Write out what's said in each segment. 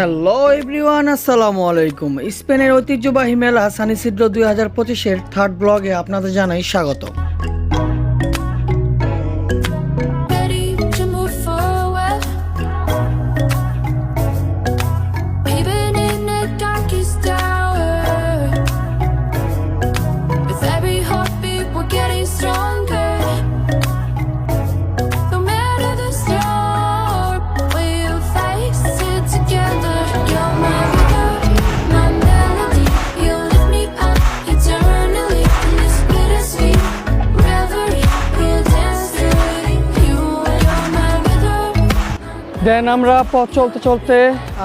Hello everyone আসসালামু আলাইকুম। স্পেনের ঐতিহ্যবাহী মেলা সানিসিদ্র দুই হাজার পঁচিশের থার্ড ব্লগে আপনাদের জানাই স্বাগত। দেন আমরা পথ চলতে চলতে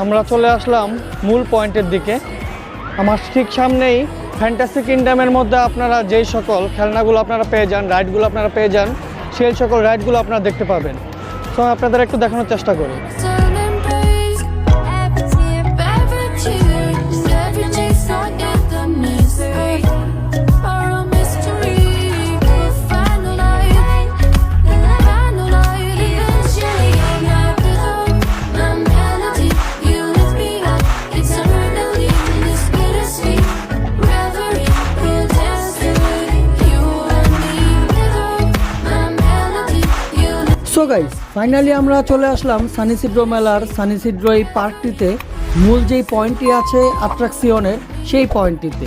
আমরা চলে আসলাম মূল পয়েন্টের দিকে। আমার ঠিক সামনেই ফ্যান্টাসি কিংডমের মধ্যে আপনারা যেই সকল খেলনাগুলো আপনারা পেয়ে যান রাইডগুলো আপনারা পেয়ে যান, সেই সকল রাইডগুলো আপনারা দেখতে পাবেন। তো আপনাদের একটু দেখানোর চেষ্টা করি। সো গাইস ফাইনালি আমরা চলে আসলাম সানিসিড্রো মেলার। সানিসিড্রো এই পার্কটিতে মূল যেই পয়েন্টটি আছে অ্যাট্রাকশনের সেই পয়েন্টটিতে।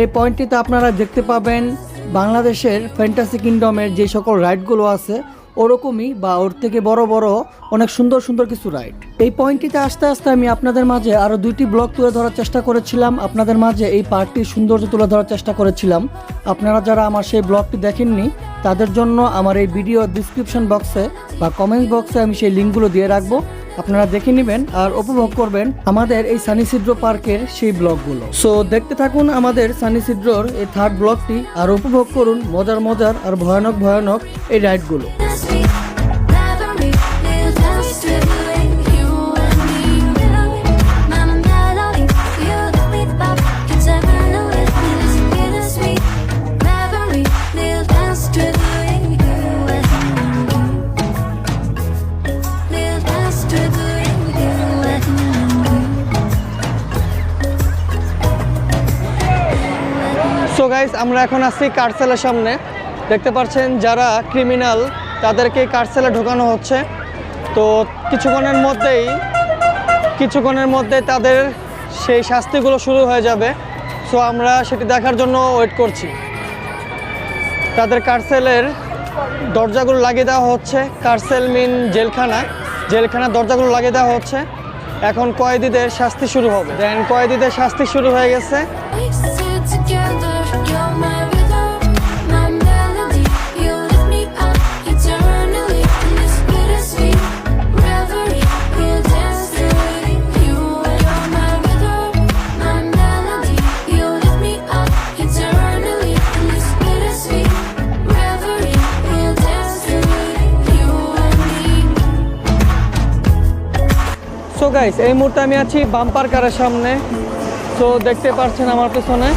এই পয়েন্টটিতে আপনারা দেখতে পাবেন বাংলাদেশের ফ্যান্টাসি কিংডমের যে সকল রাইডগুলো আছে ওরকমই বা ওর থেকে বড় বড় অনেক সুন্দর সুন্দর কিছু রাইড। এই পয়েন্টটিতে আস্তে আস্তে আমি আপনাদের মাঝে আরও দুইটি ব্লগ তুলে ধরার চেষ্টা করেছিলাম। আপনাদের মাঝে এই পার্কটির সৌন্দর্য তুলে ধরার চেষ্টা করেছিলাম। আপনারা যারা আমার সেই ব্লগটি দেখেননি, তাদের জন্য আমার এই ভিডিও ডিসক্রিপশন বক্সে বা কমেন্ট বক্সে আমি সেই লিঙ্কগুলো দিয়ে রাখব। আপনারা দেখে নেবেন আর উপভোগ করবেন আমাদের এই সানিসিড্রো পার্কের সেই ব্লগগুলো। সো দেখতে থাকুন আমাদের সানিসিড্রোর এই থার্ড ব্লগটি আর উপভোগ করুন মজার মজার আর ভয়ানক ভয়ানক এই রাইডগুলো গাইস আমরা এখন আছি কার্সেলের সামনে। দেখতে পাচ্ছেন যারা ক্রিমিনাল তাদেরকে কার্সেলে ঢোকানো হচ্ছে। তো কিছুক্ষণের মধ্যেই, কিছুক্ষণের মধ্যে তাদের সেই শাস্তিগুলো শুরু হয়ে যাবে। সো আমরা সেটি দেখার জন্য ওয়েট করছি। তাদের কার্সেলের দরজাগুলো লাগিয়ে দেওয়া হচ্ছে। কারসেল মিন জেলখানা। জেলখানার দরজাগুলো লাগিয়ে দেওয়া হচ্ছে। এখন কয়েদিদের শাস্তি শুরু হবে। দেন কয়েদিদের শাস্তি শুরু হয়ে গেছে। গাইস এই মুহূর্তে আমি আছি বাম্পার কারের সামনে। তো দেখতে পাচ্ছেন আমার পেছনে।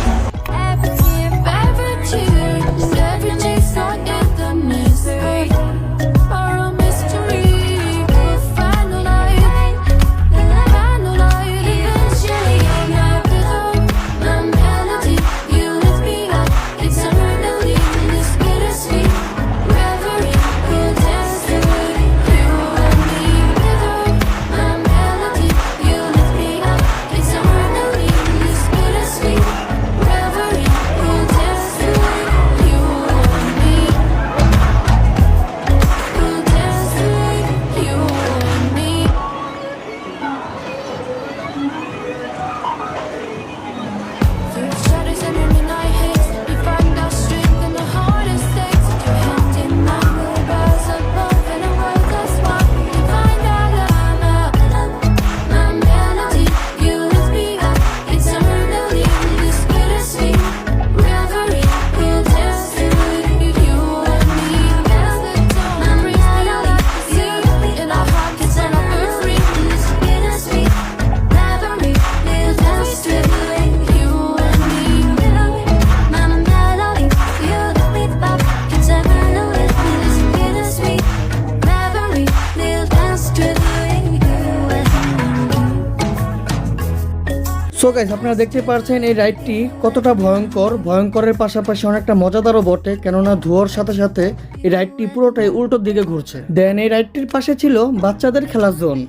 সো গাইস আপনারা দেখতে পাচ্ছেন এই রাইডটি কতটা ভয়ঙ্কর। ভয়ঙ্করের পাশাপাশি অনেকটা মজাদারও বটে কেননা ধোয়ার সাথে সাথে এই রাইডটি পুরোটাই উল্টোর দিকে ঘুরছে। দেন এই রাইডটির পাশে ছিল বাচ্চাদের খেলার জোন.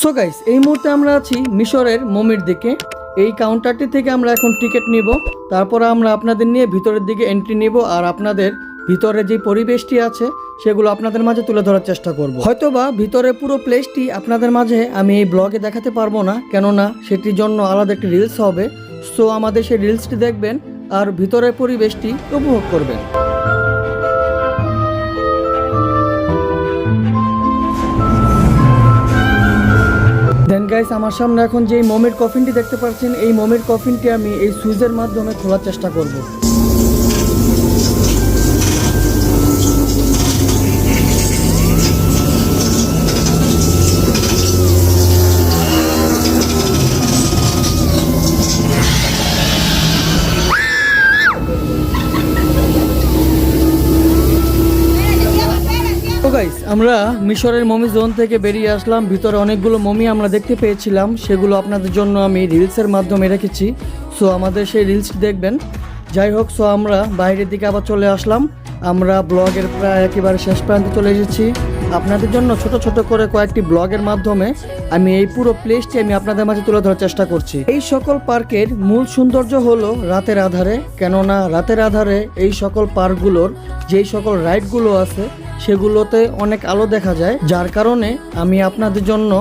সো গাইস এই মুহূর্তে আমরা আছি মিশরের মমির দিকে। এই কাউন্টারটি থেকে আমরা এখন টিকিট নিব। তারপর আমরা আপনাদের নিয়ে ভিতরের দিকে এন্ট্রি নিব আর আপনাদের ভিতরে যে পরিবেশটি আছে, সেগুলো আপনাদের মাঝে তুলে ধরার চেষ্টা করব। হয়তোবা ভিতরে পুরো প্লেসটি আপনাদের মাঝে আমি এই ব্লগে দেখাতে পারব না, কেননা সেটির জন্য আলাদা একটি রিলস হবে। সো আমাদের সেই রিলসটি দেখবেন আর ভিতরের পরিবেশটি উপভোগ করবেন। গাইস আমার সামনে এখন যে মোমের কফিনটি দেখতে পাচ্ছেন, এই মোমের কফিনটি আমি এই সুইচের মাধ্যমে খোলার চেষ্টা করব। গাইস আমরা মিশরের মমি জোন থেকে বেরিয়ে আসলাম। ভিতরে অনেকগুলো মমি আমরা দেখতে পেয়েছিলাম। সেগুলো আপনাদের জন্য আমি রিলসের মাধ্যমে রেখেছি। সো আমাদের সেই রিলস দেখবেন। যাই হোক সো আমরা বাইরের দিকে আবার চলে আসলাম। আমরা ব্লগের প্রায় একেবারে শেষ প্রান্তে চলে এসেছি। আপনাদের জন্য ছোট ছোট করে কয়েকটি ব্লগের মাধ্যমে আমি এই পুরো প্লেসটি আমি আপনাদের মাঝে তুলে ধরার চেষ্টা করছি। এই সকল পার্কের মূল সৌন্দর্য হলো রাতের আধারে। কেননা রাতের আধারে এই সকল পার্কগুলোর যেই সকল রাইডগুলো আছে সেগুলোতে অনেক আলো দেখা যায়, যার কারণে আমি আপনাদের জন্য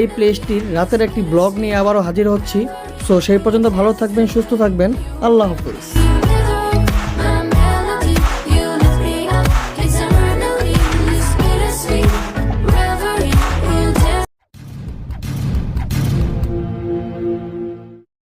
এই প্লেসটির রাতের একটি ব্লগ নিয়ে আবারও হাজির হচ্ছি। সো সেই পর্যন্ত ভালো থাকবেন, সুস্থ থাকবেন। আল্লাহ হাফিজ।